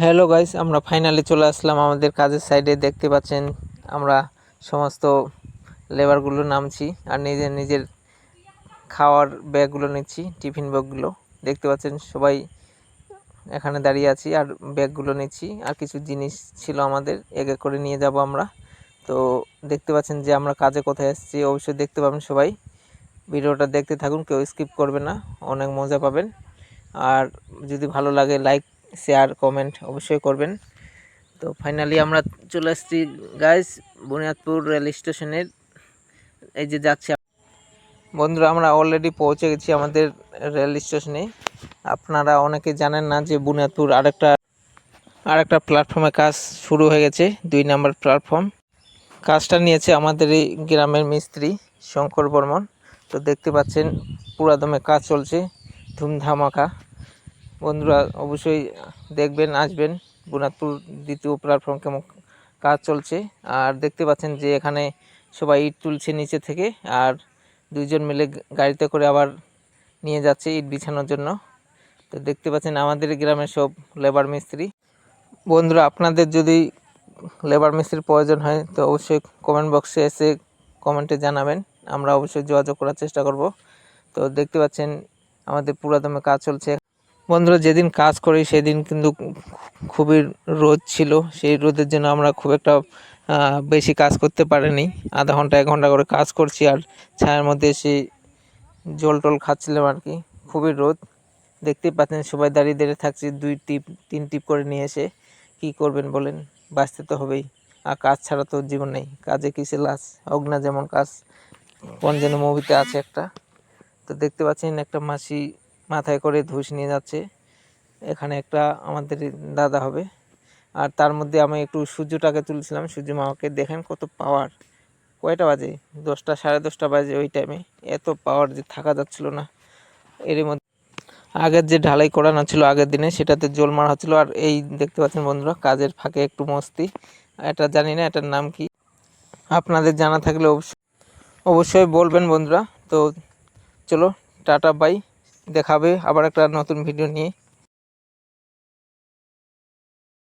Hello guys আমরা finally চলে আসলাম আমাদের কাজের সাইডে দেখতে পাচ্ছেন, আমরা সমস্ত লেবারগুলো নামছি আর নিজের নিজের খাওয়ার ব্যাগগুলো নিচ্ছি টিফিন ব্যাগগুলো দেখতে পাচ্ছেন, সবাই এখানে দাঁড়িয়ে আছি আর ব্যাগগুলো নিচ্ছি। আর কিছু জিনিস ছিল আমাদের, এক এক করে নিয়ে যাব আমরা। তো দেখতে পাচ্ছেন যে আমরা কাজে কোথায় এসেছি অবশ্যই দেখতে পাবেন সবাই। ভিডিওটা দেখতে থাকুন, কেউ স্কিপ করবে না, অনেক মজা পাবেন। আর যদি ভালো লাগে লাইক শেয়ার কমেন্ট অবশ্যই করবেন। তো ফাইনালি আমরা চলে আসছি গাইস বুনিয়াদপুর রেল স্টেশনের এই যে যাচ্ছি বন্ধুরা আমরা অলরেডি পৌঁছে গেছি আমাদের রেল স্টেশনে আপনারা অনেকে জানেন না যে বুনিয়াদপুর আরেকটা আরেকটা প্ল্যাটফর্মে কাজ শুরু হয়ে গেছে, দুই নম্বর প্ল্যাটফর্ম কাজটা নিয়েছে আমাদের এই গ্রামের মিস্ত্রি শঙ্কর বর্মন। তো দেখতে পাচ্ছেন, পুরাদমে কাজ চলছে, ধুমধামাকা। বন্ধুরা, অবশ্যই দেখবেন, আসবেন। বুনাদপুর দ্বিতীয় প্ল্যাটফর্ম কেমন কাজ চলছে। আর দেখতে পাচ্ছেন যে এখানে সবাই ইট তুলছে নিচে থেকে, আর দুইজন মিলে গাড়িতে করে আবার নিয়ে যাচ্ছে ইট বিছানোর জন্য। তো দেখতে পাচ্ছেন, আমাদের গ্রামের সব লেবার মিস্ত্রি। বন্ধুরা, আপনাদের যদি লেবার মিস্ত্রির প্রয়োজন হয়, তো অবশ্যই কমেন্ট বক্সে এসে কমেন্টে জানাবেন। আমরা অবশ্যই যোগাযোগ করার চেষ্টা করব। তো দেখতে পাচ্ছেন, আমাদের পুরাদমে কাজ চলছে। বন্ধুরা, যেদিন কাজ করি সেদিন কিন্তু খুবই রোদ ছিল। সেই রোদের জন্য আমরা খুব একটা বেশি কাজ করতে পারিনি। আধা ঘণ্টা, এক ঘণ্টা করে কাজ করছি আর ছায়ার মধ্যে এসে জল টল খাচ্ছিলাম আর কি। খুবই রোদ। দেখতেই পাচ্ছেন সবাই দাঁড়িয়ে দাঁড়িয়ে থাকছি। দুই টিপ, তিন টিপ করে নিয়ে এসে কী করবেন বলেন? বাঁচতে তো হবেই। আর কাজ ছাড়া তো জীবন নেই। কাজে কিসে লাস অগ্না যেমন কাজ। কোন যেন মুভিতে আছে একটা। তো দেখতে পাচ্ছেন একটা মাসি মাথায় করে ধুস নিয়ে যাচ্ছে। এখানে একটা আমাদের দাদা হবে। আর তার মধ্যে আমি একটু সূর্যটাকে তুলছিলাম। সূর্য মামাকে দেখেন কত পাওয়ার কয়টা বাজে? দশটা, সাড়ে দশটা বাজে ওই টাইমে এত পাওয়ার যে থাকা যাচ্ছিল না। এর মধ্যে আগের যে ঢালাই করানো ছিল আগের দিনে, সেটাতে জল মারা হচ্ছিল। আর এই দেখতে পাচ্ছেন বন্ধুরা, কাজের ফাঁকে একটু মস্তি। এটা জানি না এটার নাম কি। আপনাদের জানা থাকলে অবশ্যই অবশ্যই বলবেন বন্ধুরা। তো চলো, টাটা বাই দেখাবে আবার একটা নতুন ভিডিও নিয়ে।